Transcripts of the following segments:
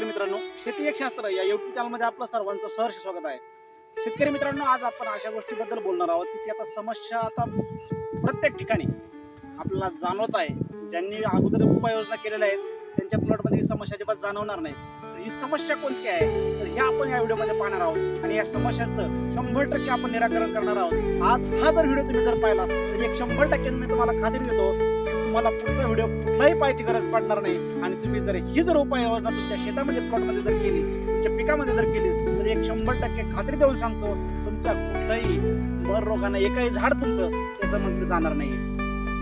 शेतकरी मित्रांनो शेती एक शास्त्र या युट्यूब चॅनलमध्ये आपलं सर्वांचं सहर्ष स्वागत आहे. शेतकरी मित्रांनो आज आपण अशा गोष्टीबद्दल बोलणार आहोत की ती आता समस्या आता प्रत्येक ठिकाणी आपल्याला जाणवत आहे. ज्यांनी अगोदर उपाययोजना केलेल्या आहेत त्यांच्या प्लॉटमध्ये ही समस्या अजिबात जाणवणार नाही. तर ही समस्या कोणती आहे? तर हे आपण या व्हिडिओमध्ये पाहणार आहोत. आणि या समस्याचं शंभर टक्के आपण निराकरण करणार आहोत. आज हा जर व्हिडिओ तुम्ही जर पाहिला तर एक शंभर टक्के मी तुम्हाला खात्री देतो तुम्हाला पुढचा व्हिडिओ कुठलाही पाहायची गरज पडणार नाही. आणि तुम्ही जर ही जर उपाययोजना तुमच्या शेतामध्ये प्लॉटमध्ये जर केली तुमच्या पिकामध्ये जर केली तर एक शंभर टक्के खात्री देऊन सांगतो तुमच्या कुठलाही मर रोगांना एकही झाड तुमचं त्याचं मंत्र जाणार नाही.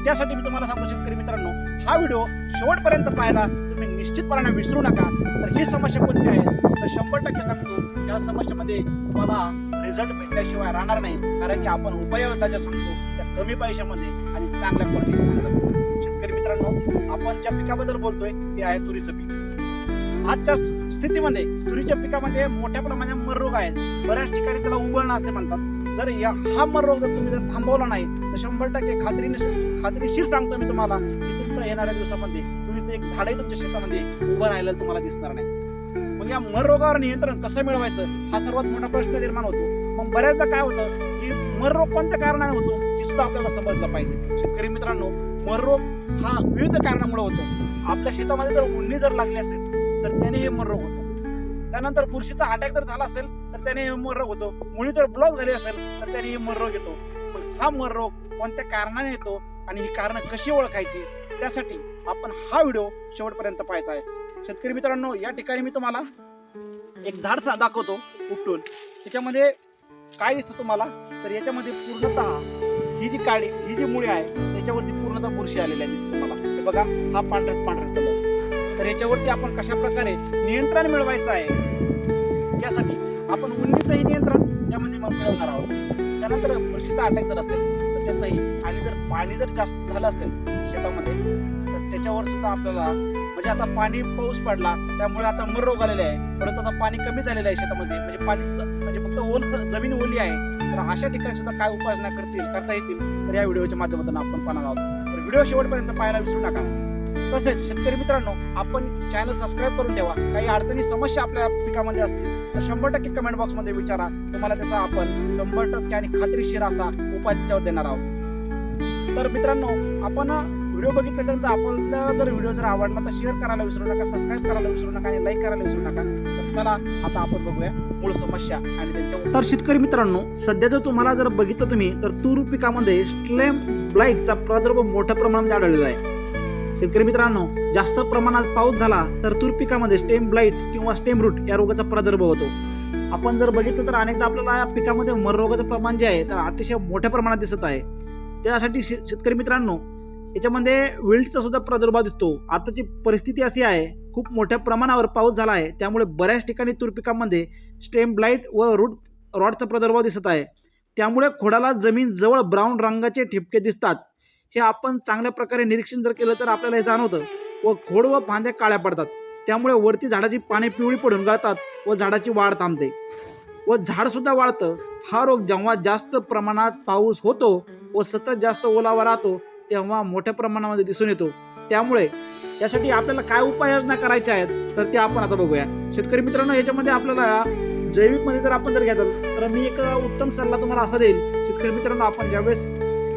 त्यासाठी मी तुम्हाला सांगू शेतकरी मित्रांनो हा व्हिडिओ शेवटपर्यंत पाहायला तुम्ही निश्चितपणाने विसरू नका. तर ही समस्या कोणती आहे? तर शंभर टक्के सांगतो या समस्येमध्ये तुम्हाला रिझल्ट भेटल्याशिवाय राहणार नाही. कारण की आपण उपाययोजना ज्या सांगतो त्या कमी पैशामध्ये आणि चांगल्या क्वालिटी सांगत असतो. मित्रांनो पिकाबद्दल बोलतोय ते आहे तुरीचं पीक. आजच्या स्थितीमध्ये तुरीच्या पिकामध्ये मोठ्या प्रमाणात मर रोग आहेत. बऱ्याच ठिकाणी त्याला उबळणं असे म्हणतात. जर या हा मर रोग जर तुम्ही जर थांबवला नाही तर शंभर टक्के खात्रीने खात्रीशीर सांगतो मी तुम्हाला की तुमचं येणाऱ्या दिवसामध्ये तुम्ही एक झाडही तुमच्या शेतामध्ये उभं राहिलं तुम्हाला दिसणार नाही. मग या मर रोगावर नियंत्रण कसं मिळवायचं हा सर्वात मोठा प्रश्न निर्माण होतो. मग बऱ्याचदा काय होतं की मर रोग कोणत्या कारणाने होतो हे सुद्धा आपल्याला समजलं पाहिजे. शेतकरी मित्रांनो मर रोग हा विविध कारणामुळे होतो. आपल्या शेतामध्ये जर उन्नी जर लागली असेल तर त्याने हे मर रोग होतो. त्यानंतर बुरशीचा अटॅक जर झाला असेल तर त्याने हे मर रोग होतो. मुळी जर ब्लॉक झाली असेल तर त्याने हे मर रोग येतो. मग हा मर रोग कोणत्या कारणाने येतो आणि ही कारणं कशी ओळखायची त्यासाठी आपण हा व्हिडिओ शेवटपर्यंत पाहायचा आहे. शेतकरी मित्रांनो या ठिकाणी मी तुम्हाला एक झाड दाखवतो उपटून. त्याच्यामध्ये काय दिसतं तुम्हाला? तर याच्यामध्ये पूर्णतः ही जी काळी ही जी मुळे आहे त्याच्यावरती पूर्णतः बुरशी आलेली आहे दिसते तुम्हाला. हे बघा हा पांढरा पांढरा कलर तर याच्यावरती आपण कशा प्रकारे नियंत्रण मिळवायचं आहे त्यासाठी आपण उन्नीचंही नियंत्रण यामध्ये मग मिळवणार आहोत. त्यानंतर बुरशीचा अटॅक जर असेल तर त्याचंही आणि जर पाणी जर जास्त झालं असेल शेतामध्ये तर त्याच्यावर सुद्धा आपल्याला म्हणजे आता पाणी पाऊस पडला त्यामुळे आता मर रोग आलेले आहे. परंतु आता पाणी कमी झालेलं आहे शेतामध्ये. म्हणजे पाणी म्हणजे फक्त ओल जमीन ओली आहे. तर अशा ठिकाणी सुद्धा काय उपासना करतील करता येतील तर या व्हिडिओच्या माध्यमातून आपण पाहणार आहोत. तर व्हिडिओ शेवटपर्यंत पाहायला विसरू नका. तसेच शेतकरी मित्रांनो आपण चॅनल सबस्क्राईब करून ठेवा. काही अडचणी समस्या आपल्या पिकामध्ये असतील तर शंभर टक्के कमेंट बॉक्समध्ये विचारा. तुम्हाला त्याचा आपण शंभर टक्के आणि खात्रीशीर असा उपाय त्याच्यावर देणार आहोत. तर मित्रांनो आपण व्हिडिओ बघितल्यानंतर आपल्याला जर व्हिडिओ जर आवडला तर शेअर करायला विसरू नका सबस्क्राईब करायला विसरू नका आणि लाईक करायला विसरू नका. तर चला आता आपण बघूया मूळ समस्या आणि त्यांच्या तर शेतकरी मित्रांनो सध्या जर तुम्हाला जर बघितलं तुम्ही तर तूर पिकामध्ये स्लेम ब्लाईटचा प्रादुर्भाव मोठ्या प्रमाणात आढळलेला आहे. शेतकरी मित्रांनो जास्त प्रमाणात पाऊस झाला तर तूर पिकामध्ये स्टेम ब्लाईट किंवा स्टेम रूट या रोगाचा प्रादुर्भाव होतो. आपण जर बघितलं तर अनेकदा आपल्याला या पिकामध्ये मर रोगाचं प्रमाण जे आहे तर अतिशय मोठ्या प्रमाणात दिसत आहे. त्यासाठी शे- शेतकरी मित्रांनो याच्यामध्ये विल्टचा सुद्धा प्रादुर्भाव दिसतो. आताची परिस्थिती अशी आहे खूप मोठ्या प्रमाणावर पाऊस झाला आहे त्यामुळे बऱ्याच ठिकाणी तुरपिकांमध्ये स्टेम ब्लाईट व रूट रॉडचा प्रादुर्भाव दिसत आहे. त्यामुळे खोडाला जमीन जवळ ब्राऊन रंगाचे ठिपके दिसतात. हे आपण चांगल्या प्रकारे निरीक्षण जर केलं तर आपल्याला हे जाणवतं. व खोड व फांद्या काळ्या पडतात. त्यामुळे वरती झाडाची पाने पिवळी पडून गळतात व झाडाची वाढ थांबते. व झाडसुद्धा वाढतं. हा रोग जेव्हा जास्त प्रमाणात पाऊस होतो व सतत जास्त ओलावा राहतो तेव्हा मोठ्या प्रमाणामध्ये दिसून येतो. त्यामुळे यासाठी आपल्याला काय उपाययोजना करायच्या आहेत तर ते आपण आता बघूया. शेतकरी मित्रांनो याच्यामध्ये आपल्याला जैविकमध्ये जर आपण जर घेतलं तर मी एक उत्तम सल्ला तुम्हाला असा देईल शेतकरी मित्रांनो आपण ज्यावेळेस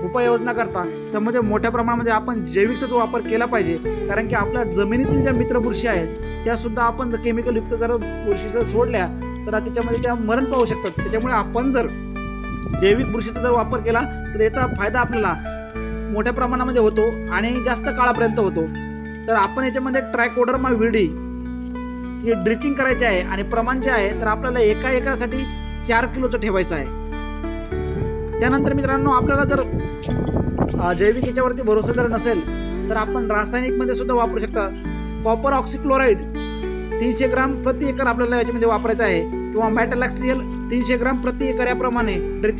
उपाययोजना करता त्यामध्ये मोठ्या प्रमाणामध्ये आपण जैविकचा वापर केला पाहिजे. कारण की आपल्या जमिनीतील ज्या मित्र बुरशी आहेत त्या सुद्धा आपण केमिकल युक्त जर बुरशी जर सोडल्या तर त्याच्यामध्ये त्या मरण पाहू शकतात. त्याच्यामुळे आपण जर जैविक बुरशीचा जर वापर केला तर याचा फायदा आपल्याला मोठ्या प्रमाणामध्ये होतो आणि जास्त काळापर्यंत होतो. तर आपण याच्यामध्ये ट्रायकोडर्मा विडी जे ड्रिचिंग करायचे आहे आणि प्रमाण जे आहे तर आपल्याला एका एकरासाठी चार किलोचं ठेवायचं आहे. त्यानंतर मित्रांनो आपल्याला जर जैविक याच्यावरती भरोसा जर नसेल तर आपण रासायनिकमध्ये सुद्धा वापरू शकता. कॉपर ऑक्सिक्लोराईड तीनशे ग्राम प्रति एकर आपल्याला याच्यामध्ये वापरायचं आहे. किंवा मॅटलॅक्सियल तीनशे ग्राम प्रति एकर याप्रमाणे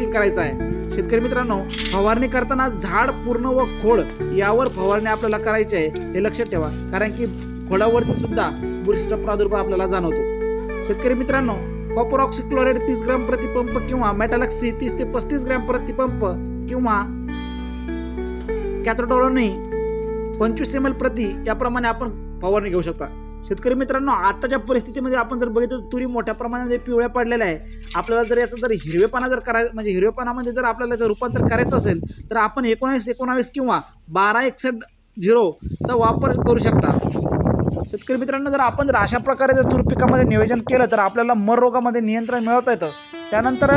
करायचं आहे. शेतकरी मित्रांनो फवारणी करताना झाड पूर्ण व खोड यावर फवारणी आपल्याला करायची आहे हे लक्षात ठेवा. कारण की खोडावरती सुद्धा बुरशीचा प्रादुर्भाव आपल्याला जाणवतो. शेतकरी मित्रांनो कॉपर ऑक्सिक्लोराईड तीस ग्राम प्रतिपंप किंवा मेटालॅक्सी तीस ते पस्तीस ग्राम प्रतिपंप किंवा कॅथोडोलोनी पंचवीस एम एल प्रति याप्रमाणे आपण फवारणी घेऊ शकता. शेतकरी मित्रांनो आताच्या परिस्थितीमध्ये आपण जर बघितलं तर तुरी मोठ्या प्रमाणामध्ये पिवळ्या पडलेल्या आहे. आपल्याला जर याचं जर हिरवेपणा जर करायचं म्हणजे हिरवेपणामध्ये जर आपल्याला जर रूपांतर करायचं असेल तर आपण एकोणावीस एकोणावीस किंवा बारा एकसष्ट झिरोचा वापर करू शकता. शेतकरी मित्रांनो जर आपण जर अशा प्रकारे जर तूर पिकामध्ये नियोजन केलं तर आपल्याला मर रोगामध्ये नियंत्रण मिळवता येतं. त्यानंतर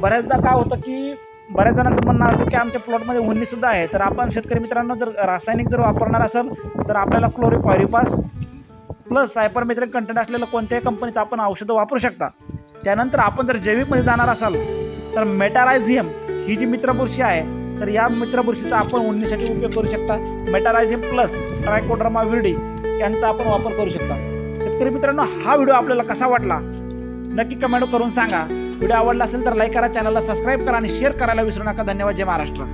बऱ्याचदा काय होतं की बऱ्याच जणांचं म्हणणं असं की आमच्या प्लॉटमध्ये उन्नीसुद्धा आहे. तर आपण शेतकरी मित्रांनो जर रासायनिक जर वापरणार असेल तर आपल्याला क्लोरिपायरिपास प्लस सायपरमेथ्रिन कंटेंट असलेलं कोणत्याही कंपनीचं आपण औषधं वापरू शकता. त्यानंतर आपण जर जैविकमध्ये जाणार असाल तर मेटारायझियम ही जी मित्रबुरशी आहे तर या मित्रबुरशीचा आपण उन्नीसाठी उपयोग करू शकता. मेटारायझियम प्लस ट्रायकोड्रामा विरडी यांचा आपण वापर करू शकता. शेतकरी मित्रांनो हा व्हिडिओ आपल्याला कसा वाटला? नक्की कमेंट करून सांगा. व्हिडिओ आवडला असेल तर लाईक करा चॅनलला सबस्क्राईब करा आणि शेअर करायला विसरू नका. धन्यवाद जय महाराष्ट्र.